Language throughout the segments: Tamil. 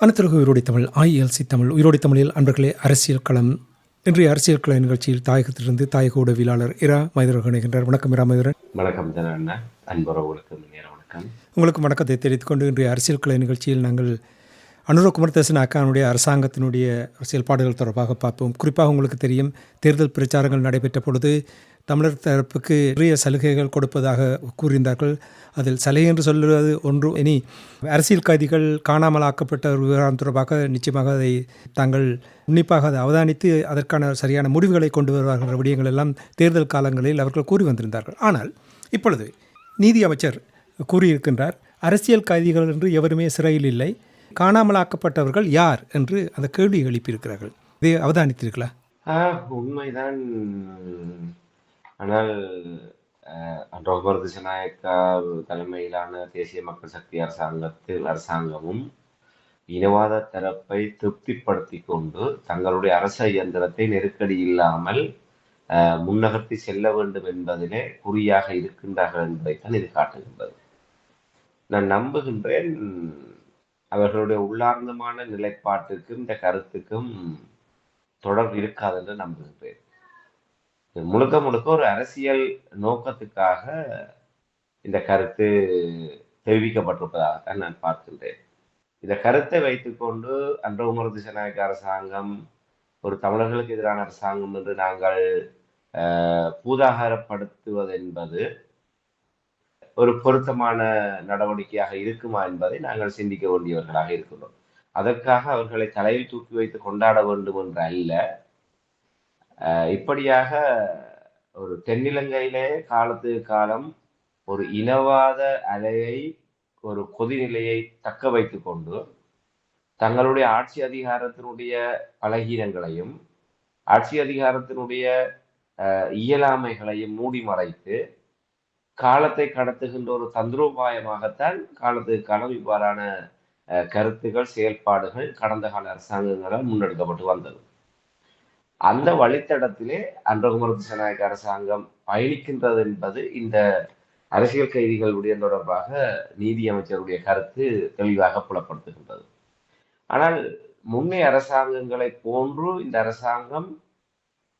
அனைத்திற்கு உயிரோடி தமிழ் ஐஎல்சி தமிழ் உயிரோடி தமிழில் அன்பர்களே அரசியல் களம். இன்றைய அரசியல் கள நிகழ்ச்சியில் தாயகத்திலிருந்து தாயக உடவியலாளர் இரா மைதரர் இணைகின்றார். வணக்கம் இரா மைதரன். வணக்கம் வணக்கம். உங்களுக்கு வணக்கத்தை தெரிவித்துக் கொண்டு இன்றைய அரசியல் கலை நிகழ்ச்சியில் நாங்கள் அனுரகுமார் தேசன் அக்கானுடைய அரசாங்கத்தினுடைய செயல்பாடுகள் தொடர்பாக பார்ப்போம். குறிப்பாக உங்களுக்கு தெரியும் தேர்தல் பிரச்சாரங்கள் நடைபெற்ற பொழுது தமிழர் தரப்புக்கு நிறைய சலுகைகள் கொடுப்பதாக கூறியிருந்தார்கள். அதில் சலுகை என்று சொல்லுவது ஒன்று. இனி அரசியல் கைதிகள் காணாமல் ஆக்கப்பட்ட ஒரு விவகாரம் தொடர்பாக நிச்சயமாக அதை தாங்கள் உன்னிப்பாக அதை அவதானித்து அதற்கான சரியான முடிவுகளை கொண்டு வருவார்கள் விடயங்கள் எல்லாம் தேர்தல் காலங்களில் அவர்கள் கூறி வந்திருந்தார்கள். ஆனால் இப்பொழுது நீதி அமைச்சர் கூறியிருக்கின்றார் அரசியல் கைதிகள் என்று எவருமே சிறையில் இல்லை. காணாமலாக்கப்பட்டவர்கள் யார்? என்று அந்த கேள்வி எழுப்பியிருக்கிறார்கள். இதை அவதானித்தீர்களா? உண்மைதான். ஆனால் ரோபர் திசநாயக்கா தலைமையிலான தேசிய மக்கள் சக்தி அரசாங்கத்தில் அரசாங்கமும் இனவாத தரப்பை திருப்திப்படுத்தி கொண்டு தங்களுடைய அரச இயந்திரத்தை நெருக்கடி இல்லாமல் முன்னகர்த்தி செல்ல வேண்டும் என்பதிலே குறியாக இருக்கின்றார்கள் என்பதைத்தான் இது காட்டுகின்றது. நான் நம்புகின்றேன் அவர்களுடைய உள்ளார்ந்தமான நிலைப்பாட்டுக்கும் இந்த கருத்துக்கும் தொடர்பு இருக்காது என்று நம்புகின்றேன். முழுக்க முழுக்க ஒரு அரசியல் நோக்கத்துக்காக இந்த கருத்து தெரிவிக்கப்பட்டிருப்பதாகத்தான் நான் பார்க்கின்றேன். இந்த கருத்தை வைத்துக்கொண்டு அன்றகுமர திசநாயக்க அரசாங்கம் ஒரு தமிழர்களுக்கு எதிரான அரசாங்கம் என்று நாங்கள் ஆஹ், பூதாகாரப்படுத்துவது என்பது ஒரு பொருத்தமான நடவடிக்கையாக இருக்குமா என்பதை நாங்கள் சிந்திக்க வேண்டியவர்களாக இருக்கிறோம் அதற்காக அவர்களை தலையில் தூக்கி வைத்து கொண்டாட வேண்டும் என்று அல்ல இப்படியாக ஒரு தென்னிலங்கையிலே காலத்து காலம் ஒரு இனவாத அலையை ஒரு கொதிநிலையை தக்க வைத்து கொண்டு தங்களுடைய ஆட்சி அதிகாரத்தினுடைய பலகீனங்களையும் ஆட்சி அதிகாரத்தினுடைய இயலாமைகளையும் மூடி மறைத்து காலத்தை கடத்துகின்ற ஒரு தந்திரோபாயமாகத்தான் காலத்துக்கு காலம் இவ்வாறான கருத்துகள் செயல்பாடுகள் கடந்த கால அரசாங்கங்களால் முன்னெடுக்கப்பட்டு வந்தது. அந்த வழித்தடத்திலே அன்றகுமர திசநாயக்க அரசாங்கம் பயணிக்கின்றது என்பது இந்த அரசியல் கைதிகள் கைதிகளுடைய தொடர்பாக நீதி அமைச்சருடைய கருத்து தெளிவாக புலப்படுத்துகின்றது. ஆனால் முன்னே அரசாங்கங்களை போன்று இந்த அரசாங்கம்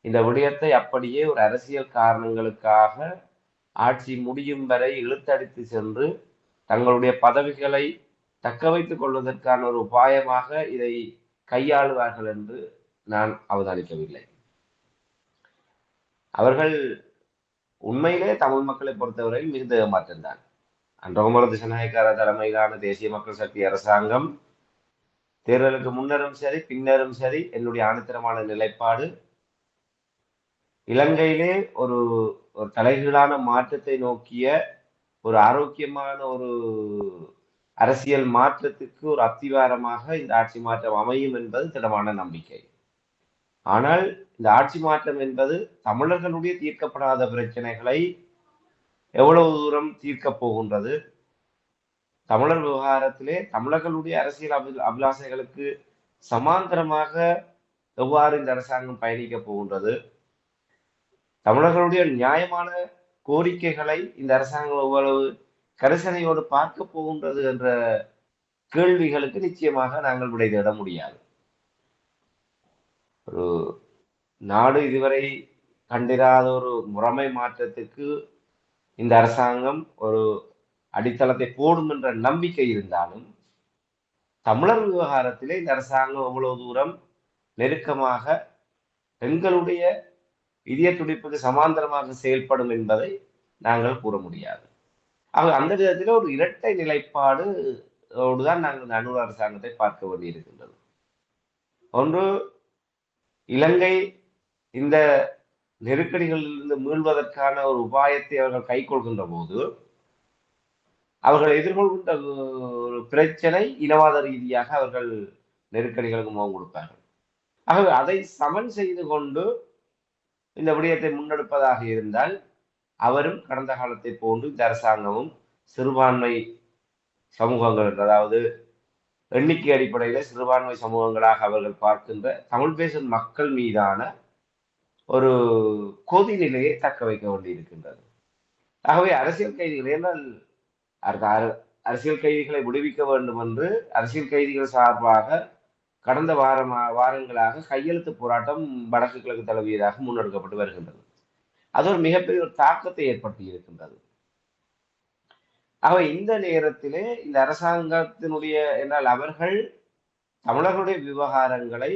இந்த விடயத்தை அப்படியே ஒரு அரசியல் காரணங்களுக்காக ஆட்சி முடியும் வரை இழுத்தடித்து சென்று தங்களுடைய பதவிகளை தக்க வைத்துக் கொள்வதற்கான ஒரு உபாயமாக இதை கையாளுவார்கள் என்று நான் அவதானிக்கவில்லை. அவர்கள் உண்மையிலே தமிழ் மக்களை பொறுத்தவரையில் மிகுந்த ஏமாற்றம்தான். அன்றகுமர திசநாயக்கார தலைமையிலான தேசிய மக்கள் சக்தி அரசாங்கம் தேர்தலுக்கு முன்னரும் சரி பின்னரும் சரி என்னுடைய ஆணித்தரமான நிலைப்பாடு இலங்கையிலே ஒரு ஒரு தலைகீழான மாற்றத்தை நோக்கிய ஒரு ஆரோக்கியமான ஒரு அரசியல் மாற்றத்துக்கு ஒரு அத்திவாரமாக இந்த ஆட்சி மாற்றம் அமையும் என்பது திடமான நம்பிக்கை. ஆனால் இந்த ஆட்சி மாற்றம் என்பது தமிழர்களுடைய தீர்க்கப்படாத பிரச்சனைகளை எவ்வளவு தூரம் தீர்க்கப் போகின்றது? தமிழர் விவகாரத்திலே தமிழர்களுடைய அரசியல் அபி அபிலாசைகளுக்கு சமாந்தரமாக எவ்வாறு இந்த அரசாங்கம் பயணிக்கப் போகின்றது? தமிழர்களுடைய நியாயமான கோரிக்கைகளை இந்த அரசாங்கம் எவ்வளவு கரிசனையோடு பார்க்க போகின்றது என்ற கேள்விகளுக்கு நிச்சயமாக நாங்கள் விடை தேட முடியாது. ஒரு நாடு இதுவரை கண்டிராத ஒரு முறைமை மாற்றத்துக்கு இந்த அரசாங்கம் ஒரு அடித்தளத்தை போடும் என்ற நம்பிக்கை இருந்தாலும் தமிழர் விவகாரத்திலே இந்த அரசாங்கம் அவ்வளவு தூரம் நெருக்கமாக பெண்களுடைய இதய துடிப்புக்கு சமாந்தரமாக செயல்படும் என்பதை நாங்கள் கூற முடியாது. ஆக அந்த விதத்தில் ஒரு இரட்டை நிலைப்பாடு தான் நாங்கள் இந்த அனுர் அரசாங்கத்தை பார்க்க வேண்டியிருக்கின்றது. ஒன்று இலங்கை இந்த நெருக்கடிகளிலிருந்து மீள்வதற்கான ஒரு உபாயத்தை அவர்கள் கைக்கொள்கின்ற போது அவர்கள் எதிர்கொள்கின்ற ஒரு பிரச்சனை இனவாத ரீதியாக அவர்கள் நெருக்கடிகளுக்கு முகம் கொடுப்பார்கள். ஆகவே அதை சமன் செய்து கொண்டு இந்த விடயத்தை முன்னெடுப்பதாக இருந்தால் அவரும் கடந்த காலத்தை போன்று இந்த அரசாங்கமும் சிறுபான்மை சமூகங்கள் அதாவது எண்ணிக்கை அடிப்படையில் சிறுபான்மை சமூகங்களாக அவர்கள் பார்க்கின்ற தமிழ் பேசும் மக்கள் மீதான ஒரு கொதிநிலையை தக்க வைக்க வேண்டியிருக்கின்றது. ஆகவே அரசியல் கைதிகள் அரசியல் கைதிகளை விடுவிக்க வேண்டும் என்று அரசியல் கைதிகள் சார்பாக கடந்த வாரம் வாரங்களாக கையெழுத்து போராட்டம் வடக்கு கிழக்கு தழுவியதாக முன்னெடுக்கப்பட்டு வருகின்றது. அது ஒரு மிகப்பெரிய ஒரு தாக்கத்தை ஏற்படுத்தி இருக்கின்றது. ஆக இந்த நேரத்திலே இந்த அரசாங்கத்தினுடைய என்றால் அவர்கள் தமிழர்களுடைய விவகாரங்களை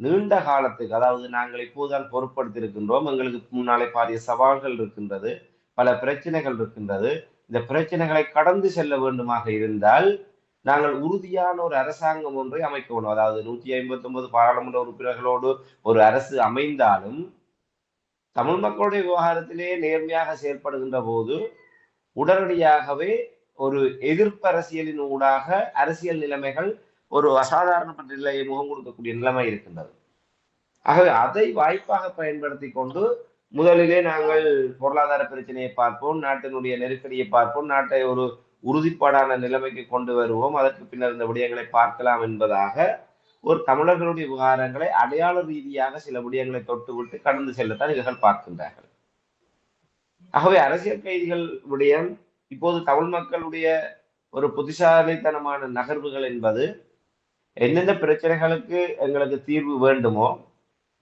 நீண்ட காலத்துக்கு அதாவது நாங்கள் இப்போதுதான் பொருட்படுத்தியிருக்கின்றோம் எங்களுக்கு முன்னாலே பாரிய சவால்கள் இருக்கின்றது பல பிரச்சனைகள் இருக்கின்றது. இந்த பிரச்சனைகளை கடந்து செல்ல வேண்டுமாக இருந்தால் நாங்கள் உறுதியான ஒரு அரசாங்கம் ஒன்றை அமைக்க வேண்டும். அதாவது நூற்றி ஐம்பத்தி ஒன்பது பாராளுமன்ற உறுப்பினர்களோடு ஒரு அரசு அமைந்தாலும் தமிழ் மக்களுடைய விவகாரத்திலே நேர்மையாக செயல்படுகின்ற போது உடனடியாகவே ஒரு எதிர்ப்பு அரசியலின் ஊடாக அரசியல் நிலைமைகள் ஒரு அசாதாரண நிலையை முகம் கொடுக்கக்கூடிய நிலைமை இருக்கின்றது. ஆகவே அதை வாய்ப்பாக பயன்படுத்தி கொண்டு முதலிலே நாங்கள் பொருளாதார பிரச்சனையை பார்ப்போம் நாட்டினுடைய நெருக்கடியை பார்ப்போம் நாட்டை ஒரு உறுதிப்பாடான நிலைமைக்கு கொண்டு வருவோம் அதற்கு பின்னர் இந்த விடயங்களை பார்க்கலாம் என்பதாக ஒரு தமிழர்களுடைய விவகாரங்களை அடையாள ரீதியாக சில விடயங்களை தொட்டுவிட்டு கடந்து செல்லத்தான் இவர்கள் பார்க்கின்றார்கள். ஆகவே அரசியல் கைதிகள் விடயம் இப்போது தமிழ் மக்களுடைய ஒரு புத்திசாலித்தனமான நகர்வுகள் என்பது எந்தெந்த பிரச்சனைகளுக்கு எங்களுக்கு தீர்வு வேண்டுமோ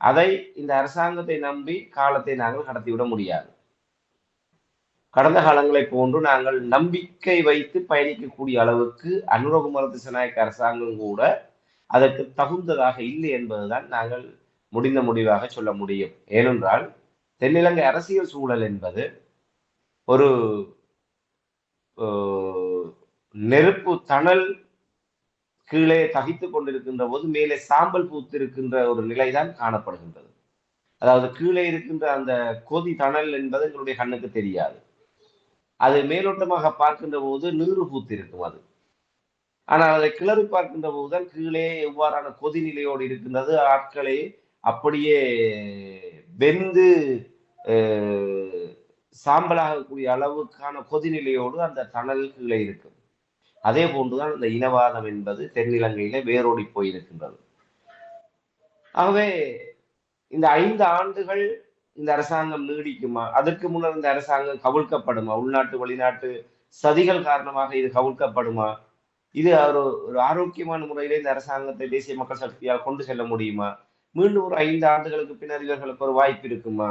அதை இந்த அரசாங்கத்தை நம்பி காலத்தை நாங்கள் கடத்திவிட முடியாது. கடந்த காலங்களை போன்று நாங்கள் நம்பிக்கை வைத்து பயணிக்கக்கூடிய அளவுக்கு அனுரகுமார திசநாயக்க அரசாங்கம் கூட அதற்கு தகுந்ததாக இல்லை என்பதுதான் நாங்கள் முடிந்த முடிவாக சொல்ல முடியும். ஏனென்றால் தென்னிலங்கை அரசியல் சூழல் என்பது ஒரு நெருப்பு தணல் கீழே தகித்து கொண்டிருக்கின்ற போது மேலே சாம்பல் பூத்திருக்கின்ற ஒரு நிலைதான் காணப்படுகின்றது. அதாவது கீழே இருக்கின்ற அந்த கொதி தணல் என்பது எங்களுடைய கண்ணுக்கு தெரியாது. அது மேலோட்டமாக பார்க்கின்ற போது நீர் பூத்திருக்கும் அது. ஆனால் அதை கிளறி பார்க்கின்ற போதுதான் கீழே எவ்வாறான கொதி நிலையோடு இருக்கின்றது ஆட்களை அப்படியே வெந்து அஹ், சாம்பலாகக்கூடிய அளவுக்கான கொதிநிலையோடு அந்த தணல்களை இருக்கும். அதே போன்றுதான் இந்த இனவாதம் என்பது தென்னிலங்கையில வேரோடி போயிருக்கின்றது. ஆகவே இந்த ஐந்து ஆண்டுகள் இந்த அரசாங்கம் நீடிக்குமா? அதற்கு முன்னர் இந்த அரசாங்கம் கவிழ்க்கப்படுமா? உள்நாட்டு வெளிநாட்டு சதிகள் காரணமாக இது கவிழ்க்கப்படுமா? இது ஒரு ஒரு ஆரோக்கியமான முறையில இந்த அரசாங்கத்தை தேசிய மக்கள் சக்தியால் கொண்டு செல்ல முடியுமா? மீண்டும் ஒரு ஐந்து ஆண்டுகளுக்கு பின்னர் இவர்களுக்கு ஒரு வாய்ப்பு இருக்குமா?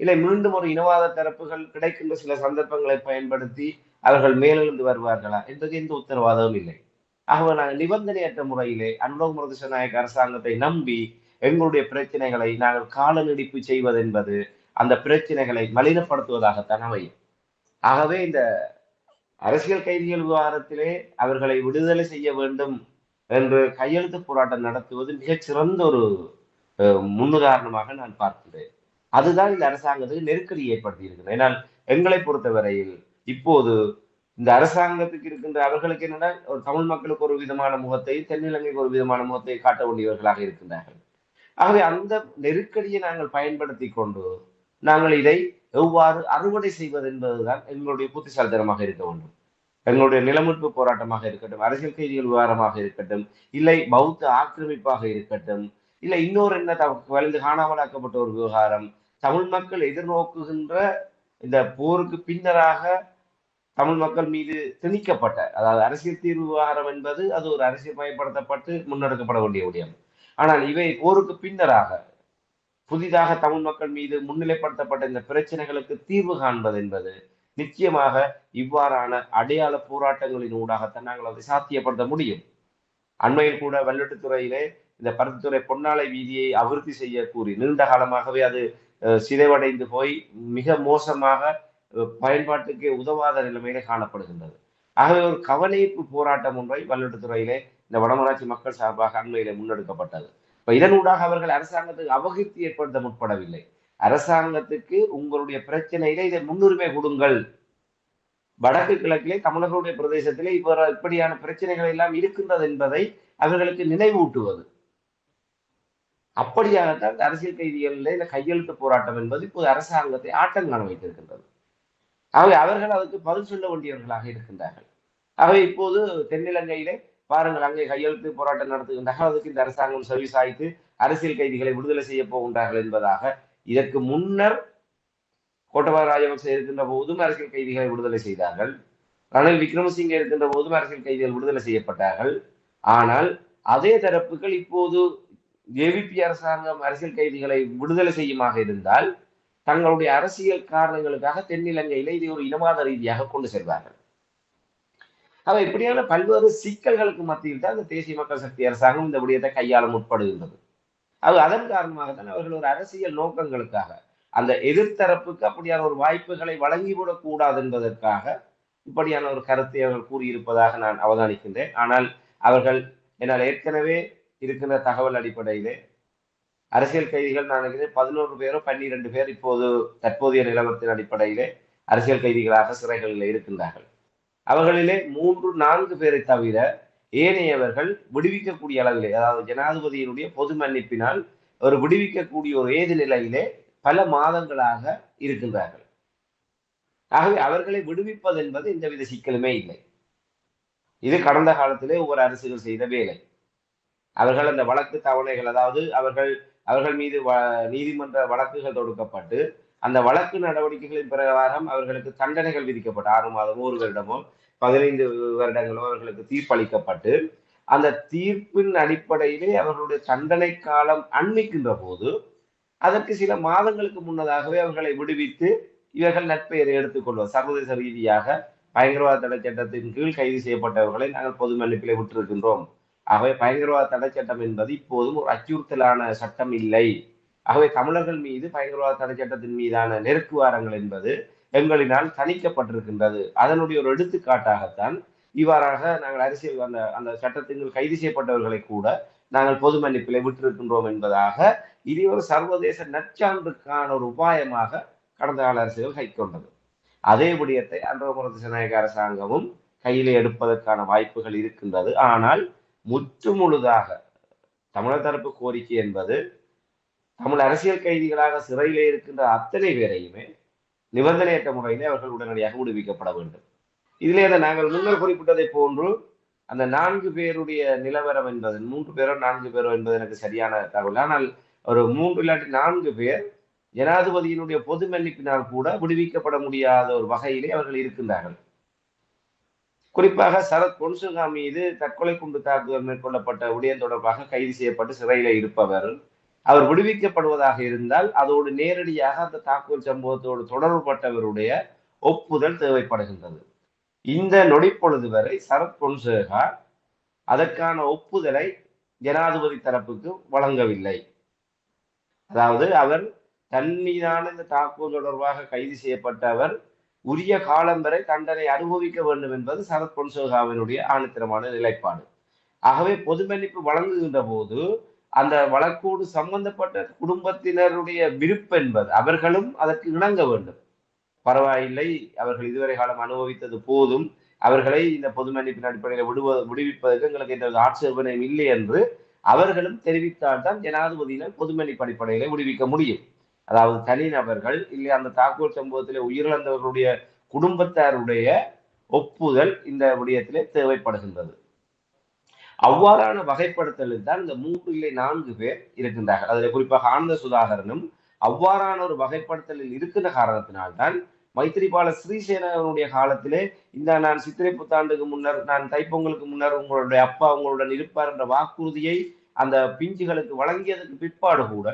இல்லை மீண்டும் ஒரு இனவாத தரப்புகள் கிடைக்கின்ற சில சந்தர்ப்பங்களை பயன்படுத்தி அவர்கள் மேலெழுந்து வருவார்களா என்பது எந்த உத்தரவாதமும் இல்லை. ஆகவே நாங்கள் நிபந்தனையற்ற முறையிலே அனுலக நாயக்க அரசாங்கத்தை நம்பி எங்களுடைய பிரச்சனைகளை நாங்கள் கால நீடிப்பு செய்வதென்பது அந்த பிரச்சனைகளை மலினப்படுத்துவதாகத்தான் அமையும். ஆகவே இந்த அரசியல் கைதிகள் விவகாரத்திலே அவர்களை விடுதலை செய்ய வேண்டும் என்று கையெழுத்து போராட்டம் நடத்துவது மிகச் சிறந்த ஒரு முன்னுதாரணமாக நான் பார்க்கிறேன். அதுதான் இந்த அரசாங்கத்துக்கு நெருக்கடி ஏற்படுத்தி இருக்கிறது. ஏன்னால் எங்களை பொறுத்தவரையில் இப்போது இந்த அரசாங்கத்துக்கு இருக்கின்ற அவர்களுக்கு என்னன்னா ஒரு தமிழ் மக்களுக்கு ஒரு விதமான முகத்தை தென்னிலங்கைக்கு ஒரு விதமான முகத்தை காட்ட வேண்டியவர்களாக இருக்கின்றார்கள். ஆகவே அந்த நெருக்கடியை நாங்கள் பயன்படுத்தி கொண்டு நாங்கள் இதை எவ்வாறு அறுவடை செய்வது என்பதுதான் எங்களுடைய புத்திசாலித்தனமாக இருக்க வேண்டும். எங்களுடைய நிலமீட்பு போராட்டமாக இருக்கட்டும் அரசியல் கைதிகள் விவகாரமாக இருக்கட்டும் இல்லை பௌத்த ஆக்கிரமிப்பாக இருக்கட்டும் இல்லை இன்னொரு என்ன தவ- வலிந்து காணாமலாக்கப்பட்ட ஒரு விவகாரம். தமிழ் மக்கள் எதிர்நோக்குகின்ற இந்த போருக்கு பின்னராக தமிழ் மக்கள் மீது திணிக்கப்பட்ட அதாவது அரசியல் தீர்வு விவகாரம் என்பது அது ஒரு அரசியல் மயப்படுத்தப்பட்டு முன்னெடுக்கப்பட வேண்டிய விடயம். ஆனால் இவை போருக்கு பின்னராக புதிதாக தமிழ் மக்கள் மீது முன்னிலைப்படுத்தப்பட்ட இந்த பிரச்சனைகளுக்கு தீர்வு காண்பது என்பது நிச்சயமாக இவ்வாறான அடையாள போராட்டங்களின் ஊடாகத்தான் நாங்கள் அதை சாத்தியப்படுத்த முடியும். அண்மையில் கூட வெள்ளட்டுத்துறையிலே இந்த பருத்தித்துறை பொன்னாலை வீதியை அபிவிருத்தி செய்ய கூறி நீண்ட காலமாகவே அது அஹ், சிதைவடைந்து போய் மிக மோசமாக அஹ், பயன்பாட்டுக்கு உதவாத நிலைமையிலே காணப்படுகின்றது. ஆகவே ஒரு கவனிப்பு போராட்டம் ஒன்றை வல்லுட்டுத்துறையிலே இந்த வடமராட்சி மக்கள் சார்பாக அண்மையிலே முன்னெடுக்கப்பட்டது. இப்ப இதனூடாக அவர்கள் அரசாங்கத்துக்கு அபகீர்த்தி ஏற்படுத்த முற்படவில்லை. அரசாங்கத்துக்கு உங்களுடைய பிரச்சனையில இதை முன்னுரிமை கொடுங்கள். வடக்கு கிழக்கிலே தமிழர்களுடைய பிரதேசத்திலே இவ்வாறு இப்படியான பிரச்சனைகள் எல்லாம் இருக்கின்றது என்பதை அவர்களுக்கு நினைவூட்டுவது. அப்படியாகத்தான் இந்த அரசியல் கைதிகளில் இந்த கையெழுத்து போராட்டம் என்பது இப்போது அரசாங்கத்தை ஆட்டங்காண வைத்திருக்கின்றது. ஆகவே அவர்கள் அதுக்கு பதில் சொல்ல வேண்டியவர்களாக இருக்கின்றார்கள். ஆகவே இப்போது தென்னிலங்கையிலே பாருங்கள் அங்கே கையெழுத்து போராட்டம் நடத்துகின்றார்கள். அதுக்கு இந்த அரசாங்கம் செவி சாய்த்து அரசியல் கைதிகளை விடுதலை செய்ய போகின்றார்கள் என்பதாக இதற்கு முன்னர் கோட்டபாய ராஜபக்சே இருக்கின்ற போதும் அரசியல் கைதிகளை விடுதலை செய்தார்கள். ரணில் விக்ரமசிங்கே இருக்கின்ற போதும் அரசியல் கைதிகள் விடுதலை செய்யப்பட்டார்கள். ஆனால் அதே தரப்புகள் இப்போது ஜேவிபி அரசாங்கம் அரசியல் கைதிகளை விடுதலை செய்யுமாக இருந்தால் தங்களுடைய அரசியல் காரணங்களுக்காக தென்னிலங்கையில இதை ஒரு இனவாத ரீதியாக கொண்டு செல்வார்கள். அவ இப்படியான பல்வேறு சிக்கல்களுக்கு மத்தியில் தான் இந்த தேசிய மக்கள் சக்தி அரசாங்கம் இந்த விடயத்தை கையாள முற்படுகின்றது. அது அதன் காரணமாகத்தான் அவர்கள் ஒரு அரசியல் நோக்கங்களுக்காக அந்த எதிர்த்தரப்புக்கு அப்படியான ஒரு வாய்ப்புகளை வழங்கிவிடக் கூடாது என்பதற்காக இப்படியான ஒரு கருத்தை அவர்கள் கூறியிருப்பதாக நான் அவதானிக்கின்றேன். ஆனால் அவர்கள் என்னால் ஏற்கனவே இருக்கின்ற தகவல் அடிப்படையிலே. அரசியல் கைதிகள் நான் நினைக்கிறேன் பதினோரு பேரோ பன்னிரெண்டு பேர் இப்போது தற்போதைய நிலவரத்தின் அடிப்படையிலே அரசியல் கைதிகளாக சிறைகளில் இருக்கின்றார்கள். அவர்களிலே மூன்று நான்கு பேரை தவிர ஏனையவர்கள் விடுவிக்கக்கூடிய அளவிலே அதாவது ஜனாதிபதியினுடைய பொது மன்னிப்பினால் ஒரு விடுவிக்கக்கூடிய ஒரு ஏது நிலையிலே பல மாதங்களாக இருக்கின்றார்கள். ஆகவே அவர்களை விடுவிப்பது என்பது எந்தவித சிக்கலுமே இல்லை. இது கடந்த காலத்திலே ஒவ்வொரு அரசுகள் செய்த வேலை. அவர்கள் அந்த வழக்கு தவணைகள் அதாவது அவர்கள் அவர்கள் மீது நீதிமன்ற வழக்குகள் தொடுக்கப்பட்டு அந்த வழக்கு நடவடிக்கைகளின் பிரகாரம் அவர்களுக்கு தண்டனைகள் விதிக்கப்பட்டு ஆறு மாதமோ ஒரு வருடமோ பதினைந்து வருடங்களோ அவர்களுக்கு தீர்ப்பளிக்கப்பட்டு அந்த தீர்ப்பின் அடிப்படையிலே அவர்களுடைய தண்டனை காலம் அண்மிக்கின்ற போது அதற்கு சில மாதங்களுக்கு முன்னதாகவே அவர்களை விடுவித்து இவர்கள் நட்பெயரை எடுத்துக்கொள்வார் சர்வதேச ரீதியாக பயங்கரவாத தடை சட்டத்தின் கீழ் கைது செய்யப்பட்டவர்களை நாங்கள் பொது மன்னிப்பிலே விட்டிருக்கின்றோம். ஆகவே பயங்கரவாத தடை சட்டம் என்பது இப்போதும் ஒரு அச்சுறுத்தலான சட்டம் இல்லை. ஆகவே தமிழர்கள் மீது பயங்கரவாத தடை சட்டத்தின் மீதான நெருக்குவாரங்கள் என்பது எங்களினால் தணிக்கப்பட்டிருக்கின்றது. அதனுடைய ஒரு எடுத்துக்காட்டாகத்தான் இவ்வாறாக நாங்கள் அரசியல் அந்த அந்த சட்டத்தின் கைது செய்யப்பட்டவர்களை கூட நாங்கள் பொது மன்னிப்பிலை விட்டிருக்கின்றோம் என்பதாக இது ஒரு சர்வதேச நற்சான்றுக்கான ஒரு உபாயமாக கடந்த கால அரசுகள் கைக்கொண்டது அதே விடயத்தை அன்றகுமர திசநாயக அரசாங்கமும் கையிலே எடுப்பதற்கான வாய்ப்புகள் இருக்கின்றது. ஆனால் முற்று முழுதாக தமிழர் தரப்பு கோரிக்கை என்பது தமிழ் அரசியல் கைதிகளாக சிறையிலே இருக்கின்ற அத்தனை பேரையுமே நிபந்தனையற்ற முறையிலே அவர்கள் உடனடியாக விடுவிக்கப்பட வேண்டும். இதிலே அதை நாங்கள் முன்னர் குறிப்பிட்டதை போன்று அந்த நான்கு பேருடைய நிலவரம் என்பது மூன்று பேரோ நான்கு பேரோ என்பது எனக்கு சரியான தகவல். ஆனால் ஒரு மூன்று இல்லாட்டி நான்கு பேர் ஜனாதிபதியினுடைய பொது மன்னிப்பினால் கூட விடுவிக்கப்பட முடியாத ஒரு வகையிலே அவர்கள் இருக்கின்றார்கள். குறிப்பாக சரத் பொன்சுகா மீது தற்கொலை குண்டு தாக்குதல் மேற்கொள்ளப்பட்ட விடயம் தொடர்பாக கைது செய்யப்பட்டு சிறையில இருப்பவர். அவர் விடுவிக்கப்படுவதாக இருந்தால் அதோடு நேரடியாக அந்த தாக்குதல் சம்பவத்தோடு தொடர்புபட்டவருடைய ஒப்புதல் தேவைப்படுகின்றது. இந்த நொடிப்பொழுது வரை சரத் பொன்சேகா அதற்கான ஒப்புதலை ஜனாதிபதி தரப்புக்கு வழங்கவில்லை. அதாவது அவர் தன் மீதான இந்த தாக்குதல் தொடர்பாக கைது செய்யப்பட்ட அவர் உரிய காலம் வரை தண்டனை அனுபவிக்க வேண்டும் என்பது சரத் பொன்சேகாவினுடைய ஆணித்தரமான நிலைப்பாடு. ஆகவே பொது மன்னிப்பு வழங்குகின்ற போது அந்த வழக்கோடு சம்பந்தப்பட்ட குடும்பத்தினருடைய விருப்பம் என்பது அவர்களும் அதற்கு இணங்க வேண்டும். பரவாயில்லை அவர்கள் இதுவரை காலம் அனுபவித்தது போதும் அவர்களை இந்த பொது மன்னிப்பின் அடிப்படையில் விடுவ விடுவிப்பதற்கு எங்களுக்கு எந்த ஆட்சேபனையும் இல்லை என்று அவர்களும் தெரிவித்தால்தான் ஜனாதிபதியினர் பொது மன்னிப்பு அடிப்படையில விடுவிக்க முடியும். அதாவது தனிநபர்கள் இல்லை அந்த தாக்குதல் சம்பவத்திலே உயிரிழந்தவர்களுடைய குடும்பத்தாருடைய ஒப்புதல் இந்த விடயத்திலே தேவைப்படுகின்றது. அவ்வாறான வகைப்படுத்தலில் தான் இந்த மூன்று இல்லை நான்கு பேர் இருக்கின்றார்கள். அதில் குறிப்பாக ஆனந்த சுதாகரனும் அவ்வாறான ஒரு வகைப்படுத்தலில் இருக்கின்ற காரணத்தினால்தான் மைத்திரிபால ஸ்ரீசேனனுடைய காலத்திலே இந்த நான் சித்திரை புத்தாண்டுக்கு முன்னர் நான் தைப்பொங்கலுக்கு முன்னர் உங்களுடைய அப்பா உங்களுடன் இருப்பார் என்ற வாக்குறுதியை அந்த பிஞ்சுகளுக்கு வழங்கியதற்கு பிற்பாடு கூட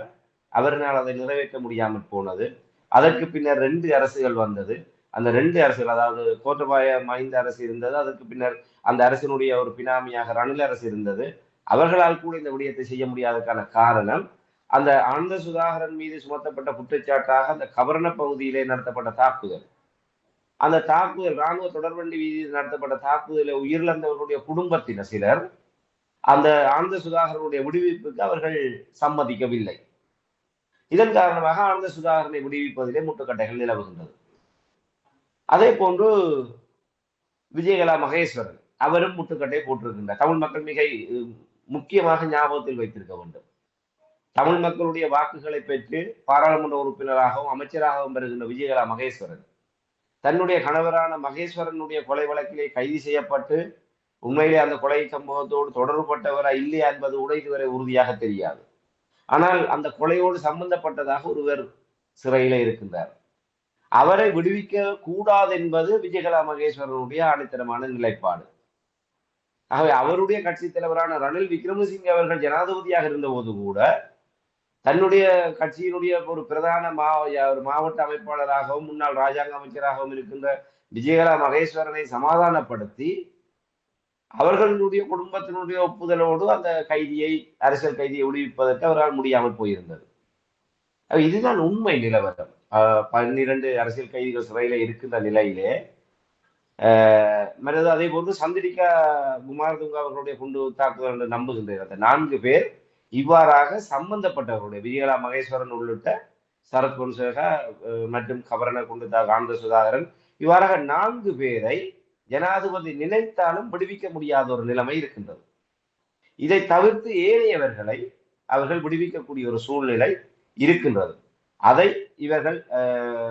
அவரினால் அதை நிறைவேற்ற முடியாமல் போனது. அதற்கு பின்னர் ரெண்டு அரசுகள் வந்தது. அந்த ரெண்டு அரசுகள் அதாவது கோட்டபாய மஹிந்த அரசு இருந்தது அதற்கு பின்னர் அந்த அரசினுடைய ஒரு பினாமியாக ரணில் அரசு இருந்தது. அவர்களால் கூட இந்த விடயத்தை செய்ய முடியாததுக்கான காரணம் அந்த ஆனந்த சுதாகரன் மீது சுமத்தப்பட்ட குற்றச்சாட்டாக அந்த கவர்ண பகுதியிலே நடத்தப்பட்ட தாக்குதல். அந்த தாக்குதல் இராணுவ தொடர்வண்டி வீதியில் நடத்தப்பட்ட தாக்குதலில் உயிரிழந்தவர்களுடைய குடும்பத்தினர் சிலர் அந்த ஆனந்த சுதாகரனுடைய விடுவிப்புக்கு அவர்கள் சம்மதிக்கவில்லை. இதன் காரணமாக ஆனந்த சுதாகரனை விடுவிப்பதிலே முட்டுக்கட்டைகள் நிலவுகின்றது. அதே போன்று விஜயகலா மகேஸ்வரன் அவரும் முட்டுக்கட்டை போட்டிருக்கின்றார். தமிழ் மக்கள் மிக முக்கியமாக ஞாபகத்தில் வைத்திருக்க வேண்டும். தமிழ் மக்களுடைய வாக்குகளை பெற்று பாராளுமன்ற உறுப்பினராகவும் அமைச்சராகவும் பெறுகின்ற விஜயகலா மகேஸ்வரன் தன்னுடைய கணவரான மகேஸ்வரனுடைய கொலை வழக்கிலே கைது செய்யப்பட்டு உண்மையிலே அந்த கொலை சம்பவத்தோடு தொடர்புபட்டவரா இல்லையா என்பது கூட இதுவரை உறுதியாக தெரியாது. ஆனால் அந்த கொலையோடு சம்பந்தப்பட்டதாக ஒருவர் சிறையில இருக்கின்றார். அவரை விடுவிக்க கூடாது என்பது விஜயகலா மகேஸ்வரனுடைய ஆணித்தரமான நிலைப்பாடு. ஆகவே அவருடைய கட்சி தலைவரான ரணில் விக்ரமசிங்கே அவர்கள் ஜனாதிபதியாக இருந்தபோது கூட தன்னுடைய கட்சியினுடைய ஒரு பிரதான மா ஒரு மாவட்ட அமைப்பாளராகவும் முன்னாள் ராஜாங்க அமைச்சராகவும் இருக்கின்ற விஜயகலா மகேஸ்வரனை சமாதானப்படுத்தி அவர்களுடைய குடும்பத்தினுடைய ஒப்புதலோடு அந்த கைதியை அரசியல் கைதியை விடுவிப்பதற்கு அவரால் முடியாமல் போயிருந்தது. இதுதான் உண்மை நிலவரம். பன்னிரண்டு அரசியல் கைதிகள் சிறையில இருக்கின்ற நிலையிலே மற்றது அதே போன்று சந்திரிகா குமாரதுங்க அவர்களுடைய குண்டு தாக்குதல் என்று நம்புகின்ற அந்த நான்கு பேர் இவ்வாறாக சம்பந்தப்பட்டவர்களுடைய விஜயலா மகேஸ்வரன் உள்ளிட்ட சரத் பொன்சேகா மற்றும் கபரண குண்டு காந்த சுதாகரன் இவ்வாறாக நான்கு பேரை ஜனாதிபதி நினைத்தாலும் விடுவிக்க முடியாத ஒரு நிலைமை இருக்கின்றது. இதை தவிர்த்து ஏனையவர்களை அவர்கள் விடுவிக்கக்கூடிய ஒரு சூழ்நிலை இருக்கின்றது. அதை இவர்கள்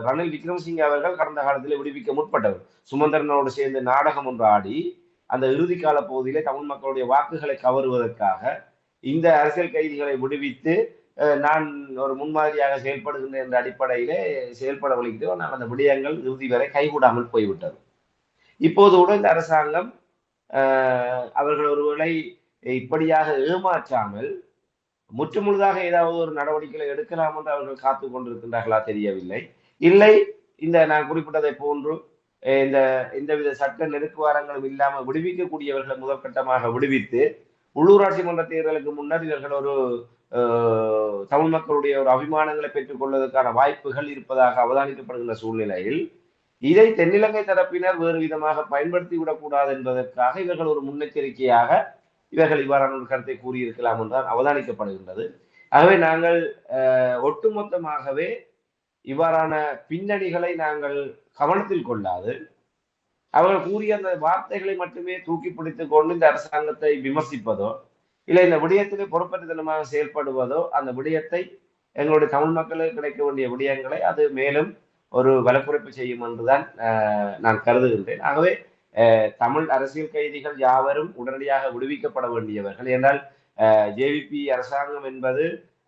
ரணில் விக்ரமசிங்க அவர்கள் கடந்த காலத்தில் விடுவிக்க முற்பட்டவர். சுமந்திரனோடு சேர்ந்து நாடகம் ஒன்று ஆடி அந்த இறுதிக்கால பகுதியில் பகுதியிலே தமிழ் மக்களுடைய வாக்குகளை கவருவதற்காக இந்த அரசியல் கைதிகளை விடுவித்து நான் ஒரு முன்மாதிரியாக செயல்படுகின்ற என்ற அடிப்படையிலே செயல்பட வழிகிட்டு நான் அந்த விடயங்கள் இறுதி வரை கைகூடாமல் போய்விட்டது. இப்போது கூட இந்த அரசாங்கம் அவர்கள் ஒருவேளை இப்படியாக ஏமாற்றாமல் முற்றுமுழுதாக ஏதாவது ஒரு நடவடிக்கைகளை எடுக்கலாம் என்று அவர்கள் காத்து கொண்டிருக்கின்றார்களா தெரியவில்லை. இல்லை இந்த நான் குறிப்பிட்டதை போன்று இந்த எந்தவித சட்ட நெருக்குவாரங்களும் இல்லாமல் விடுவிக்கக்கூடியவர்களை முதற்கட்டமாக விடுவித்து உள்ளூராட்சி மன்ற தேர்தலுக்கு முன்னர் இவர்கள் ஒரு தமிழ் மக்களுடைய ஒரு அபிமானங்களை பெற்றுக் கொள்வதற்கான வாய்ப்புகள் இருப்பதாக அவதானிக்கப்படுகின்ற சூழ்நிலையில் இதை தென்னிலங்கை தரப்பினர் வேறு விதமாக பயன்படுத்தி விடக்கூடாது என்பதற்காக இவர்கள் ஒரு முன்னெச்சரிக்கையாக இவர்கள் இவ்வாறான ஒரு கருத்தை கூறியிருக்கலாம் என்றால் அவதானிக்கப்படுகின்றது. ஆகவே நாங்கள் ஒட்டுமொத்தமாகவே இவ்வாறான பின்னணிகளை நாங்கள் கவனத்தில் கொள்ளாது. அவர்கள் கூறிய அந்த வார்த்தைகளை மட்டுமே தூக்கி பிடித்துக் கொண்டு இந்த அரசாங்கத்தை விமர்சிப்பதோ இல்லை இந்த விடயத்திலே பொறுப்பற்றத்தனமாக செயல்படுவதோ அந்த விடயத்தை எங்களுடைய தமிழ் மக்களுக்கு கிடைக்க வேண்டிய விடயங்களை அது மேலும் ஒரு வலக்குறைப்பு செய்யும் என்றுதான் நான் கருதுகின்றேன். ஆகவே தமிழ் அரசியல் கைதிகள் யாவரும் உடனடியாக விடுவிக்கப்பட வேண்டியவர்கள். என்றால் ஜேவிபி அரசாங்கம் என்பது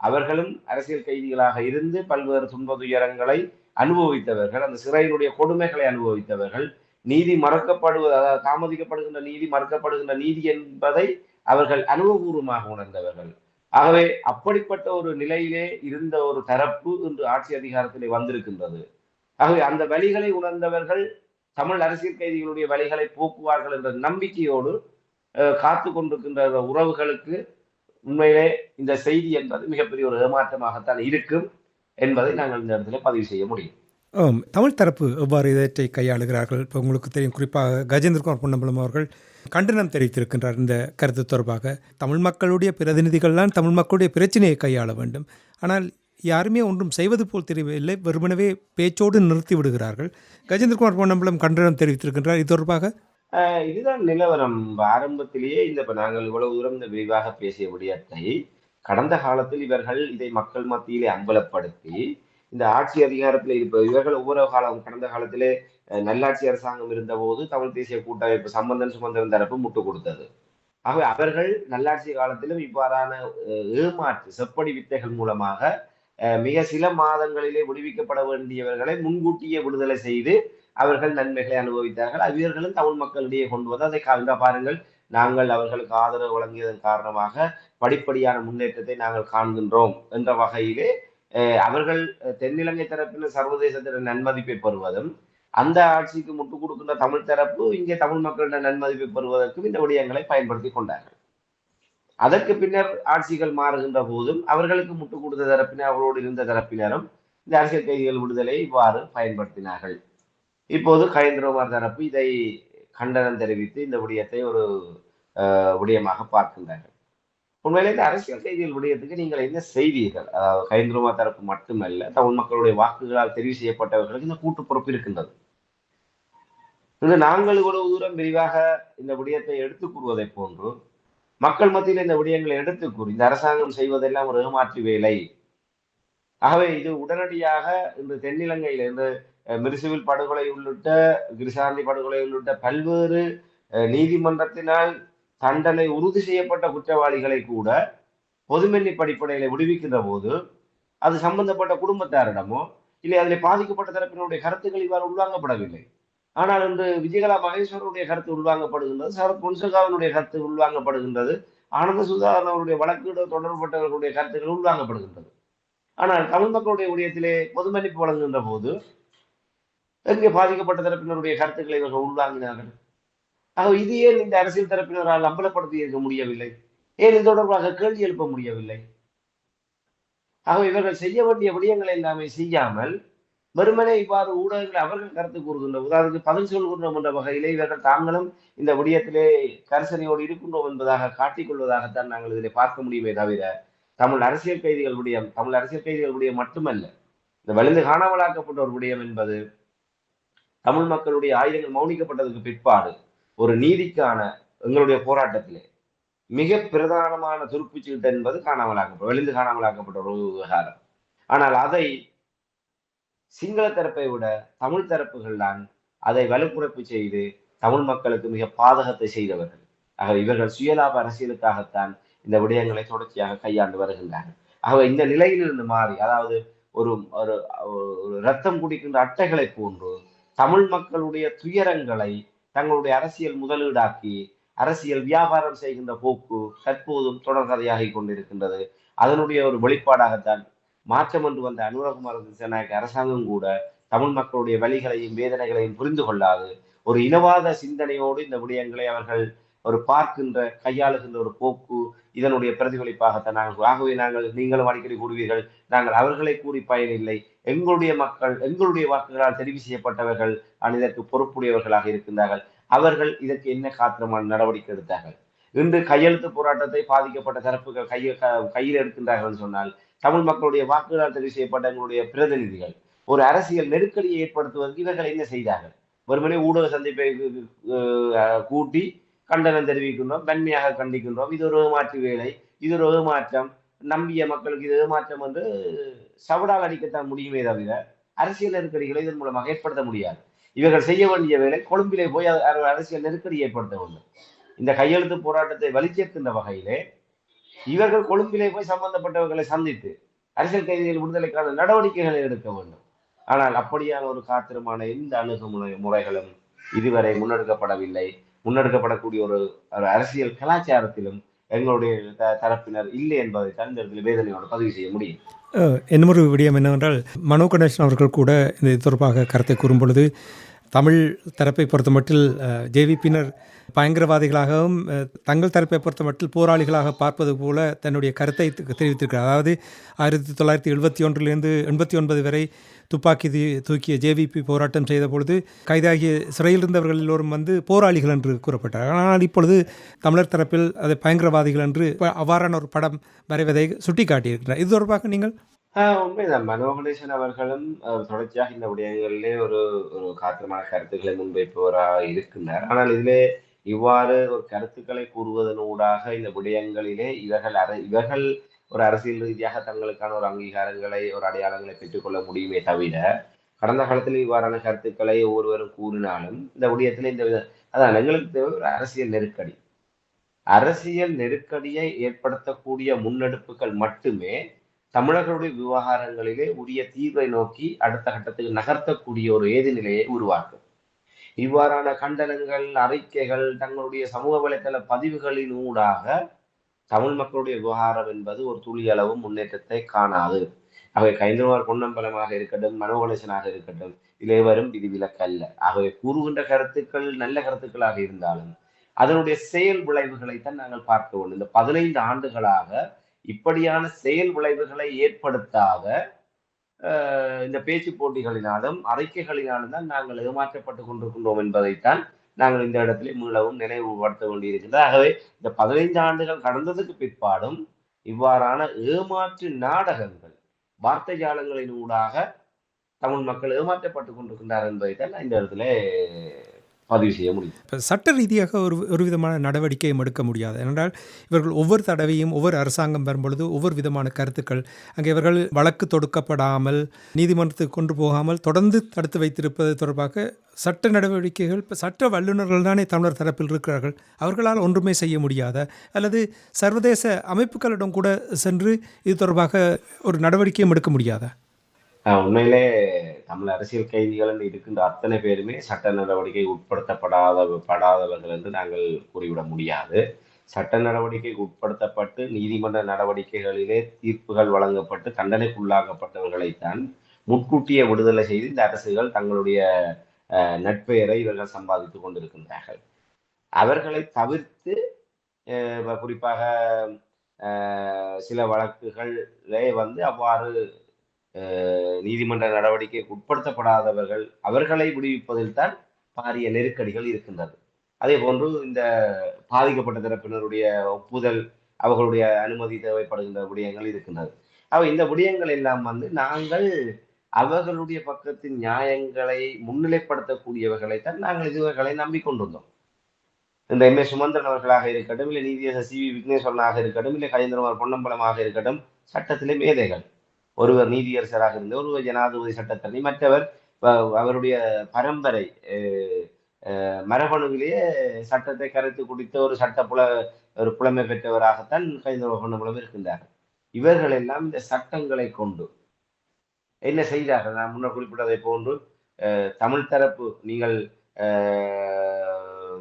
அவர்களும் அரசியல் கைதிகளாக இருந்து பல்வேறு துன்ப துயரங்களை அனுபவித்தவர்கள் அந்த சிறையினுடைய கொடுமைகளை அனுபவித்தவர்கள். நீதி மறக்கப்படுவது அதாவது தாமதிக்கப்படுகின்ற நீதி மறக்கப்படுகின்ற நீதி என்பதை அவர்கள் அனுபவபூர்வமாக உணர்ந்தவர்கள். ஆகவே அப்படிப்பட்ட ஒரு நிலையிலே இருந்த ஒரு தரப்பு இன்று ஆட்சி அதிகாரத்திலே வந்திருக்கின்றது. ஆகவே அந்த வழிகளை உணர்ந்தவர்கள் தமிழ் அரசியல் கைதிகளுடைய வழிகளை போக்குவார்கள் என்ற நம்பிக்கையோடு காத்து கொண்டிருக்கின்ற உறவுகளுக்கு உண்மையிலே இந்த செய்தி என்பது மிகப்பெரிய ஒரு ஏமாற்றமாகத்தான் இருக்கும் என்பதை நாங்கள் இந்த இடத்துல பதிவு செய்ய முடியும். தமிழ் தரப்பு எவ்வாறு இதற்றை கையாளுகிறார்கள்? இப்போ உங்களுக்கு தெரியும் குறிப்பாக கஜேந்திரகுமார் பொன்னம்பலம் அவர்கள் கண்டனம் தெரிவித்திருக்கின்றார் இந்த கருத்து தொடர்பாக. தமிழ் மக்களுடைய பிரதிநிதிகள்லாம் தமிழ் மக்களுடைய பிரச்சனையை கையாள வேண்டும். ஆனால் யாருமே ஒன்றும் செய்வது போல் தெரியவில்லை. வெறுமனவே பேச்சோடு நிறுத்தி விடுகிறார்கள். கஜேந்திரகுமார் பொன்னம்பலம் கண்டனம் தெரிவித்திருக்கின்றார். இது தொடர்பாக இதுதான் நிலவரம். ஆரம்பத்திலேயே இந்த நாங்கள் இவ்வளவு தூரம் இந்த விரிவாக பேசிய விடயத்தை கடந்த காலத்தில் இவர்கள் இதை மக்கள் மத்தியிலே அம்பலப்படுத்தி இந்த ஆட்சி அதிகாரத்தில் இருப்ப இவர்கள் ஒவ்வொரு காலம் கடந்த காலத்திலே நல்லாட்சி அரசாங்கம் இருந்தபோது தமிழ் தேசிய கூட்டமைப்பு சம்பந்தன் சுமந்திரன் தரப்பு முட்டு கொடுத்தது. ஆகவே அவர்கள் நல்லாட்சி காலத்திலும் இவ்வாறான ஏமாற்று செப்படி வித்தைகள் மூலமாக மிக சில மாதங்களிலே விடுவிக்கப்பட வேண்டியவர்களை முன்கூட்டியே விடுதலை செய்து அவர்கள் நன்மைகளை அனுபவித்தார்கள். அவர்களும் தமிழ் மக்களிடையே கொண்டு வந்து அதை கண்ட பாருங்கள். நாங்கள் அவர்களுக்கு ஆதரவு வழங்கியதன் காரணமாக படிப்படியான முன்னேற்றத்தை நாங்கள் காண்கின்றோம் என்ற வகையிலே அவர்கள் தென்னிலங்கை தரப்பில் சர்வதேசத்தின் நன்மதிப்பை பெறுவதும் அந்த ஆட்சிக்கு முட்டுக் கொடுக்கின்ற தமிழ் தரப்பு இங்கே தமிழ் மக்களிடம் நன்மதிப்பை பெறுவதற்கும் இந்த விடயங்களை பயன்படுத்தி கொண்டார்கள். அதற்கு பின்னர் ஆட்சிகள் மாறுகின்ற போதும் அவர்களுக்கு முட்டுக் கொடுத்த தரப்பினர் அவரோடு இருந்த தரப்பினரும் இந்த அரசியல் கைதிகள் விடுதலை இவ்வாறு பயன்படுத்தினார்கள். இப்போது கயந்திரகுமார் தரப்பு இதை கண்டனம் தெரிவித்து இந்த விடயத்தை ஒரு விடயமாக பார்க்கின்றார்கள். உண்மையிலே இந்த அரசியல் கைதிகள் விடயத்துக்கு நீங்கள் என்ன செய்தீர்கள்? அதாவது கயந்திரகுமார் தரப்பு மட்டுமல்ல தமிழ் மக்களுடைய வாக்குகளால் தெரிவு செய்யப்பட்டவர்களுக்கு இந்த கூட்டு பொறுப்பு இருக்கின்றது. இது நாங்கள் இவ்வளவு தூரம் விரிவாக இந்த விடயத்தை எடுத்துக் கூறுவதை போன்று மக்கள் மத்தியில் இந்த விடயங்களை எடுத்து கூறி இந்த அரசாங்கம் செய்வதெல்லாம் ஒரு ஏமாற்று வேலை. ஆகவே இது உடனடியாக இன்று தென்னிலங்கையில் இன்று மிரிசுவில் மிருசுவில் படுகொலை உள்ளிட்ட கிருசாந்தி படுகொலை உள்ளிட்ட பல்வேறு நீதிமன்றத்தினால் தண்டனை உறுதி செய்யப்பட்ட குற்றவாளிகளை கூட பொதுமென்னிப்பு படிப்படையில விடுவிக்கின்ற போது அது சம்பந்தப்பட்ட குடும்பத்தாரிடமோ இல்லை அதில் பாதிக்கப்பட்ட தரப்பினருடைய கருத்துக்கள் இவ்வாறு உள்வாங்கப்படவில்லை. ஆனால் இன்று விஜயகலா மகேஸ்வரனுடைய கருத்து உள்வாங்கப்படுகின்றது சரத் பொன்சகாவினுடைய கருத்து உள்வாங்கப்படுகின்றது ஆனந்த சுதாகரன் அவருடைய வழக்கீடு தொடர்பட்டவர்களுடைய கருத்துக்கள் உள்வாங்கப்படுகின்றது. ஆனால் தமிழ் மக்களுடைய விடயத்திலே பொதுமன்னிப்பு வழங்குகின்ற போது எங்கே பாதிக்கப்பட்ட தரப்பினருடைய கருத்துக்களை இவர்கள் உள்வாங்கினார்கள்? ஆக இது ஏன் இந்த அரசியல் தரப்பினரால் அம்பலப்படுத்தி இருக்க முடியவில்லை? ஏன் இது தொடர்பாக கேள்வி எழுப்ப முடியவில்லை? ஆக இவர்கள் செய்ய வேண்டிய விடயங்களை எல்லாமே செய்யாமல் வெறுமனே இவ்வாறு ஊடகங்கள் அவர்கள் கருத்து கூறுகின்ற உதாரணத்துக்கு பதில் சொல்கின்றோம் என்ற வகையிலே இவர்கள் தாங்களும் இந்த விடயத்திலே கரிசனையோடு இருக்கின்றோம் என்பதாக காட்டிக் கொள்வதாகத்தான் நாங்கள் இதில் பார்க்க முடியுமே தவிர தமிழ் அரசியல் கைதிகள் விடயம் தமிழ் அரசியல் கைதிகள் விடயம் மட்டுமல்ல இந்த வலிந்து காணாமலாக்கப்பட்ட ஒரு விடயம் என்பது தமிழ் மக்களுடைய ஆயுதங்கள் மௌனிக்கப்பட்டதுக்கு பிற்பாடு ஒரு நீதிக்கான எங்களுடைய போராட்டத்திலே மிக பிரதானமான துருப்புச்சீட்டு என்பது காணாமலாக்கப்பட்ட வெளிந்து காணாமலாக்கப்பட்ட ஒரு விவகாரம். ஆனால் அதை சிங்கள தரப்பை விட தமிழ் தரப்புகள் தான் அதை வலுக்குறைப்பு செய்து தமிழ் மக்களுக்கு மிக பாதகத்தை செய்தவர்கள். ஆகவே இவர்கள் சுயலாப அரசியலுக்காகத்தான் இந்த விடயங்களை தொடர்ச்சியாக கையாண்டு வருகின்றார்கள். ஆகவே இந்த நிலையிலிருந்து மாறி அதாவது ஒரு ஒரு ஒரு ரத்தம் குடிக்கின்ற அட்டைகளை போன்று தமிழ் மக்களுடைய துயரங்களை தங்களுடைய அரசியல் முதலீடாக்கி அரசியல் வியாபாரம் செய்கின்ற போக்கு தற்போதும் தொடர் கதையாகி கொண்டிருக்கின்றது. அதனுடைய ஒரு வெளிப்பாடாகத்தான் மாற்றம் என்று வந்த அனுரகுமார திசாநாயக்க அரசாங்கம் கூட தமிழ் மக்களுடைய வழிகளையும் வேதனைகளையும் புரிந்து கொள்ளாது. ஒரு இனவாத சிந்தனையோடு இந்த விடயங்களை அவர்கள் ஒரு பார்க்கின்ற கையாளுகின்ற ஒரு போக்கு இதனுடைய பிரதிபலிப்பாகத்தான் நாங்கள் ஆகவே நாங்கள் நீங்களும் அடிக்கடி கூறுவீர்கள் நாங்கள் அவர்களை கூறி பயனில்லை. எங்களுடைய மக்கள் எங்களுடைய வாக்குகளால் தெரிவு செய்யப்பட்டவர்கள் ஆனால் இதற்கு பொறுப்புடையவர்களாக இருக்கின்றார்கள். அவர்கள் இதற்கு என்ன காத்திரமான நடவடிக்கை எடுத்தார்கள்? இன்று கையெழுத்து போராட்டத்தை பாதிக்கப்பட்ட தரப்புகள் கையில் கையில் எடுக்கின்றார்கள் சொன்னால் தமிழ் மக்களுடைய வாக்குகளால் தெரிவு செய்யப்பட்ட எங்களுடைய பிரதிநிதிகள். ஒரு அரசியல் நெருக்கடியை ஏற்படுத்துவதற்கு இவர்கள் என்ன செய்தார்கள்? வெறுமனே ஊடக சந்திப்பை கூட்டி கண்டனம் தெரிவிக்கின்றோம் வன்மையாக கண்டிக்கின்றோம். இது ஒரு ஏமாற்று வேலை இது ஒரு ஏமாற்றம். நம்பிய மக்களுக்கு இது ஏமாற்றம் என்று சவடால் அடிக்கத்தான் முடியுமே தவிர அரசியல் நெருக்கடிகளை இதன் மூலமாக ஏற்படுத்த முடியாது. இவர்கள் செய்ய வேண்டிய வேலை கொழும்பிலே போய் அரசியல் நெருக்கடி ஏற்படுத்த வேண்டும். இந்த கையெழுத்து போராட்டத்தை வலிச்சேர்க்கின்ற வகையிலே இவர்கள் கொழும்பிலே போய் சம்பந்தப்பட்டவர்களை சந்தித்து அரசியல் கைதிகள் விடுதலைக்கான நடவடிக்கைகளை எடுக்க வேண்டும். ஆனால் அப்படியான ஒரு காத்திரமான எந்த அணுகுமுறை முறைகளும் இதுவரை முன்னெடுக்கப்படவில்லை. முன்னெடுக்கப்படக்கூடிய ஒரு ஒரு அரசியல் கலாச்சாரத்திலும் எங்களுடைய த- தரப்பினர் இல்லை என்பதை தான் வேதனையோடு பதிவு செய்ய முடியும். அஹ், ஒரு விடயம் என்னவென்றால் மனோ கணேசன் அவர்கள் கூட இந்த இது தொடர்பாக கருத்தை கூறும் பொழுது தமிழ் தரப்பை பொறுத்தமட்டில் ஜேவிபியினர் பயங்கரவாதிகளாகவும் தங்கள் தரப்பை பொறுத்த மட்டில் போராளிகளாக பார்ப்பது போல தன்னுடைய கருத்தை தெரிவித்திருக்கிறார். அதாவது ஆயிரத்தி தொள்ளாயிரத்தி எழுபத்தி ஒன்றிலிருந்து எண்பத்தி ஒன்பது வரை துப்பாக்கி தூக்கிய ஜேவிபி போராட்டம் செய்த பொழுது கைதாகிய சிறையில் இருந்தவர்கள் எல்லோரும் வந்து போராளிகள் என்று கூறப்பட்டார். ஆனால் இப்பொழுது தமிழர் தரப்பில் அதை பயங்கரவாதிகள் என்று ப- அவ்வாறான ஒரு படம் வரைவதை சுட்டிக்காட்டியிருக்கிறார். இது தொடர்பாக நீங்கள்? ஆஹ் உண்மைதான். மனோகணேசன் அவர்களும் அஹ், தொடர்ச்சியாக இந்த விடயங்களிலே ஒரு ஒரு காத்திரமான கருத்துக்களை முன்வைப்பவராக இருக்கின்றார். ஆனால் இதிலே இவ்வாறு ஒரு கருத்துக்களை கூறுவதனூடாக இந்த விடயங்களிலே இவர்கள் அர இவர்கள் ஒரு அரசியல் ரீதியாக தங்களுக்கான ஒரு அங்கீகாரங்களை ஒரு அடையாளங்களை பெற்றுக்கொள்ள முடியுமே தவிர கடந்த காலத்தில் இவ்வாறான கருத்துக்களை ஒவ்வொருவரும் கூறினாலும் இந்த விடயத்தில் இந்த வித- அதான் எங்களுக்கு தேவை ஒரு அரசியல் நெருக்கடி. அரசியல் நெருக்கடியை ஏற்படுத்தக்கூடிய முன்னெடுப்புகள் மட்டுமே தமிழர்களுடைய விவகாரங்களிலே உரிய தீர்வை நோக்கி அடுத்த கட்டத்துக்கு நகர்த்தக்கூடிய ஒரு ஏதுநிலையை உருவாக்கும். இவ்வாறான கண்டனங்கள் அறிக்கைகள் தங்களுடைய சமூக வலைத்தள பதிவுகளின் ஊடாக தமிழ் மக்களுடைய விவகாரம் என்பது ஒரு துளி அளவு முன்னேற்றத்தை காணாது. ஆகவே கைந்தவார் பொன்னம்பலமாக இருக்கட்டும் மனோகணேசனாக இருக்கட்டும் இதிலே வரும் விதிவிலக்கல்ல. ஆகவே கூறுகின்ற கருத்துக்கள் நல்ல கருத்துக்களாக இருந்தாலும் அதனுடைய செயல் விளைவுகளைத்தான் நாங்கள் பார்க்க வேண்டும். இந்த பதினைந்து ஆண்டுகளாக இப்படியான செயல் விளைவுகளை ஏற்படுத்தாத இந்த பேச்சு போட்டிகளினாலும் அறிக்கைகளினாலும் தான் நாங்கள் ஏமாற்றப்பட்டு கொண்டிருக்கின்றோம் என்பதைத்தான் நாங்கள் இந்த இடத்துல மீளவும் நினைவுபடுத்த வேண்டியிருக்கின்றது ஆகவே இந்த பதினைந்து ஆண்டுகள் கடந்ததுக்கு பிற்பாடும் இவ்வாறான ஏமாற்று நாடகங்கள் வார்த்தை ஜாலங்களின் ஊடாக தமிழ் மக்கள் ஏமாற்றப்பட்டு கொண்டிருக்கின்றார் என்பதைத்தான் நான் இந்த இடத்துல பதிவு செய்ய முடியும். இப்போ சட்ட ரீதியாக ஒரு ஒரு விதமான நடவடிக்கையும் எடுக்க முடியாது. ஏனென்றால் இவர்கள் ஒவ்வொரு தடவையும் ஒவ்வொரு அரசாங்கம் வரும்பொழுது ஒவ்வொரு விதமான கருத்துக்கள். அங்கே இவர்கள் வழக்கு தொடுக்கப்படாமல் நீதிமன்றத்துக்கு கொண்டு போகாமல் தொடர்ந்து தடுத்து வைத்திருப்பது தொடர்பாக சட்ட நடவடிக்கைகள் இப்போ சட்ட வல்லுநர்கள் தானே தமிழர் தரப்பில் இருக்கிறார்கள். அவர்களால் ஒன்றுமே செய்ய முடியாத அல்லது சர்வதேச அமைப்புகளிடம் கூட சென்று இது தொடர்பாக ஒரு நடவடிக்கையும் எடுக்க முடியாதா. உண்மையிலே தமிழ் அரசியல் கைதிகள் என்று இருக்கின்ற அத்தனை பேருமே சட்ட நடவடிக்கை உட்படுத்தப்படாத படாதவர்கள் என்று நாங்கள் கூறிவிட முடியாது. சட்ட நடவடிக்கைக்கு உட்படுத்தப்பட்டு நீதிமன்ற நடவடிக்கைகளிலே தீர்ப்புகள் வழங்கப்பட்டு தண்டனைக்குள்ளாக்கப்பட்டவர்களைத்தான் முன்கூட்டியே விடுதலை செய்து இந்த அரசுகள் தங்களுடைய நட்பெயரை இவர்கள் சம்பாதித்துக் கொண்டிருக்கின்றார்கள். அவர்களை தவிர்த்து குறிப்பாக சில வழக்குகளே வந்து அவ்வாறு நீதிமன்ற நடவடிக்கைக்கு உட்படுத்தப்படாதவர்கள் அவர்களை விடுவிப்பதில் தான் பாரிய நெருக்கடிகள் இருக்கின்றது. அதே போன்று இந்த பாதிக்கப்பட்ட தரப்பினருடைய ஒப்புதல் அவர்களுடைய அனுமதி தேவைப்படுகின்ற விடயங்கள் இருக்கின்றது. அவ இந்த விடயங்கள் எல்லாம் வந்து நாங்கள் அவர்களுடைய பக்கத்தின் நியாயங்களை முன்னிலைப்படுத்தக்கூடியவர்களைத்தான் நாங்கள் இதுவர்களை நம்பிக்கொண்டிருந்தோம். இந்த எம் ஏ சுமந்திரன் அவர்களாக இருக்கட்டும் இல்லை நீதியரசர் சி வி விக்னேஸ்வரனாக இருக்கட்டும் இல்லை கஜேந்திரகுமார் பொன்னம்பலமாக இருக்கட்டும் சட்டத்திலே மேதைகள். ஒருவர் நீதியரசராக இருந்து ஒருவர் ஜனாதிபதி சட்டத்தரணி மற்றவர் அவருடைய பரம்பரை அஹ், அஹ், மரபணுவிலேயே சட்டத்தை கருத்து குடித்த ஒரு சட்ட புல ஒரு புலமை பெற்றவராகத்தான் கஜேந்திர பொன்னம்பலம் இருக்கின்றார் இவர்கள் எல்லாம் இந்த சட்டங்களை கொண்டு என்ன செய்தார்கள்? நான் முன்னர் குறிப்பிட்டதை போன்று அஹ், தமிழ் தரப்பு நீங்கள் அஹ்,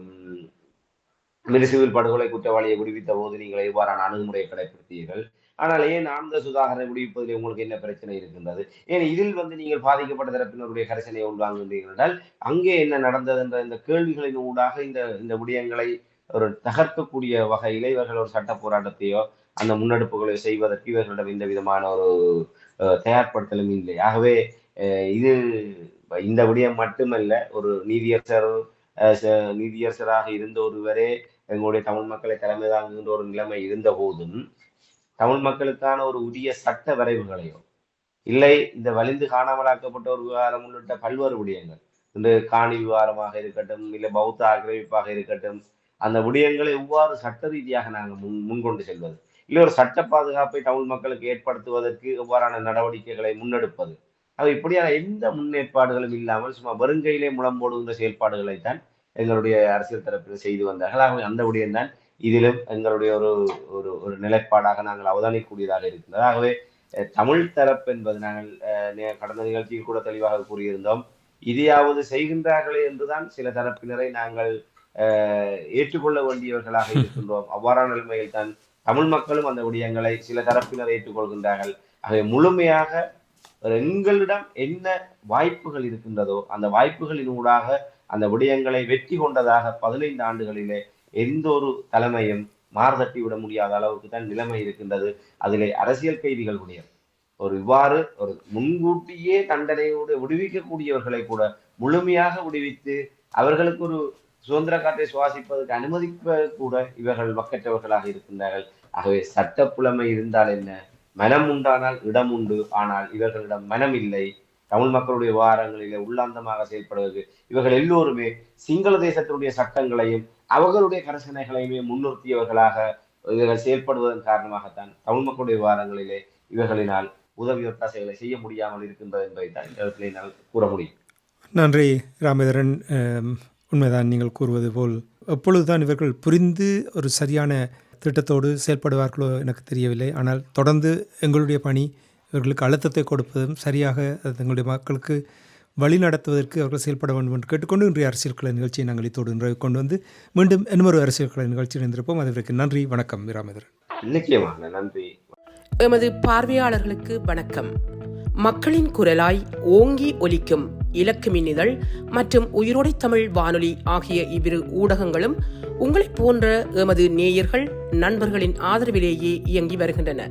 படுகொலை குற்றவாளியை விடுவித்த போது நீங்கள் இவ்வாறான அணுகுமுறையை கடைபிடித்தீர்கள் ஆனால் ஏன் ஆனந்த சுதாகரை விடுவிப்பதில் உங்களுக்கு என்ன பிரச்சனை இருக்கின்றது? ஏன் இதில் வந்து நீங்கள் பாதிக்கப்பட்ட தரப்பினருடைய கரிசனையை உள்வாங்குகிறீர்கள் என்றால் அங்கே என்ன நடந்தது என்ற இந்த கேள்விகளின் ஊடாக இந்த இந்த விடயங்களை ஒரு தகர்க்கக்கூடிய வகை இவர்கள் ஒரு சட்ட போராட்டத்தையோ அந்த முன்னெடுப்புகளை செய்வதற்கு இவர்களிடம் இந்த விதமான ஒரு தயார்படுத்தலும் இல்லை. ஆகவே அஹ், இது இந்த விடயம் மட்டுமல்ல ஒரு நீதியரசர் அஹ், நீதியரசராக இருந்த ஒருவரே எங்களுடைய தமிழ் மக்களை தலைமை தாங்குகின்ற ஒரு நிலைமை இருந்த போதும் தமிழ் மக்களுக்கான ஒரு உரிய சட்ட வரைவுகளையோ இல்லை இந்த வலிந்து காணாமலாக்கப்பட்ட ஒரு விவகாரம் உள்ளிட்ட பல்வேறு விடயங்கள் இந்த காணி விவகாரமாக இருக்கட்டும் இல்லை பௌத்த ஆக்கிரமிப்பாக இருக்கட்டும் அந்த விடயங்களை எவ்வாறு சட்ட ரீதியாக நாங்கள் முன் முன்கொண்டு செல்வது? இல்லை ஒரு சட்ட பாதுகாப்பை தமிழ் மக்களுக்கு ஏற்படுத்துவதற்கு எவ்வாறான நடவடிக்கைகளை முன்னெடுப்பது? அது இப்படியான எந்த முன்னேற்பாடுகளும் இல்லாமல் சும்மா வருங்கையிலே முளம் போடுகின்ற செயல்பாடுகளைத்தான் எங்களுடைய அரசியல் தரப்பில் செய்து வந்தார்கள். ஆகவே அந்த விடயம்தான் இதிலும் எங்களுடைய ஒரு ஒரு ஒரு நிலைப்பாடாக நாங்கள் அவதானிக்கூடியதாக இருக்கின்றது. ஆகவே தமிழ் தரப்பு என்பது நாங்கள் கடந்த நிகழ்ச்சியில் கூட தெளிவாக கூறியிருந்தோம். இதையாவது செய்கின்றார்களே என்றுதான் சில தரப்பினரை நாங்கள் ஏற்றுக்கொள்ள வேண்டியவர்களாக இருக்கின்றோம். அவ்வாறான நிலைமையில் தான் தமிழ் மக்களும் அந்த விடயங்களை சில தரப்பினர் ஏற்றுக்கொள்கின்றார்கள். ஆகவே முழுமையாக எங்களிடம் என்ன வாய்ப்புகள் இருக்கின்றதோ அந்த வாய்ப்புகளின் ஊடாக அந்த விடயங்களை வெற்றி கொண்டதாக பதினைந்து ஆண்டுகளிலே எந்த ஒரு தலைமையும் மார்தட்டி விட முடியாத அளவுக்கு தான் நிலைமை இருக்கின்றது. அதிலே அரசியல் கைதிகளுடைய ஒரு இவ்வாறு ஒரு முன்கூட்டியே தண்டனையோடு விடுவிக்கக்கூடியவர்களை கூட முழுமையாக விடுவித்து அவர்களுக்கு ஒரு சுதந்திர காற்றை சுவாசிப்பதற்கு அனுமதிப்ப கூட இவர்கள் வக்கற்றவர்களாக இருக்கின்றார்கள். ஆகவே சட்ட புலமை இருந்தால் என்ன? மனம் உண்டானால் இடம் உண்டு. ஆனால் இவர்களிடம் மனம் இல்லை. தமிழ் மக்களுடைய விவகாரங்களிலே உள்ளாந்தமாக செயல்படுவது. இவர்கள் எல்லோருமே சிங்கள தேசத்தினுடைய சட்டங்களையும் அவர்களுடைய கரசனைகளையுமே முன்னிறுத்தியவர்களாக இவர்கள் செயல்படுவதன் காரணமாகத்தான் தமிழ் மக்களுடைய விவகாரங்களிலே இவர்களினால் உதவி ஒத்தாசைகளை செய்ய முடியாமல் இருக்கின்றது என்பதைத்தான் இந்த இடத்திலே என்னால் கூற முடியும். நன்றி ராமேதரன் உண்மைதான் நீங்கள் கூறுவது போல் எப்பொழுதுதான் இவர்கள் புரிந்து ஒரு சரியான திட்டத்தோடு செயல்படுவார்களோ எனக்கு தெரியவில்லை. ஆனால் தொடர்ந்து எங்களுடைய பணி இவர்களுக்கு அழுத்தத்தை கொடுப்பதும் சரியாக அது எங்களுடைய மக்களுக்கு வழி நடத்துவதற்கு அவர்கள் செயல்பட வேண்டும் என்று கேட்டுக்கொண்டு இன்றைய அரசியல் கலை நிகழ்ச்சியை நாங்கள் இத்தோடு நிறைவு கொண்டு வந்து மீண்டும் இன்னொரு அரசியல் கலை நிகழ்ச்சியில் இருந்திருப்போம் அதற்கு நன்றி வணக்கம் நிச்சயமாக நன்றி. எமது பார்வையாளர்களுக்கு வணக்கம். மக்களின் குரலாய் ஓங்கி ஒலிக்கும் இலக்கு மின்னிதழ் மற்றும் உயிரோடை தமிழ் வானொலி ஆகிய இவ்விரு ஊடகங்களும் உங்களைப் போன்ற எமது நேயர்கள் நண்பர்களின் ஆதரவிலேயே இயங்கி வருகின்றன.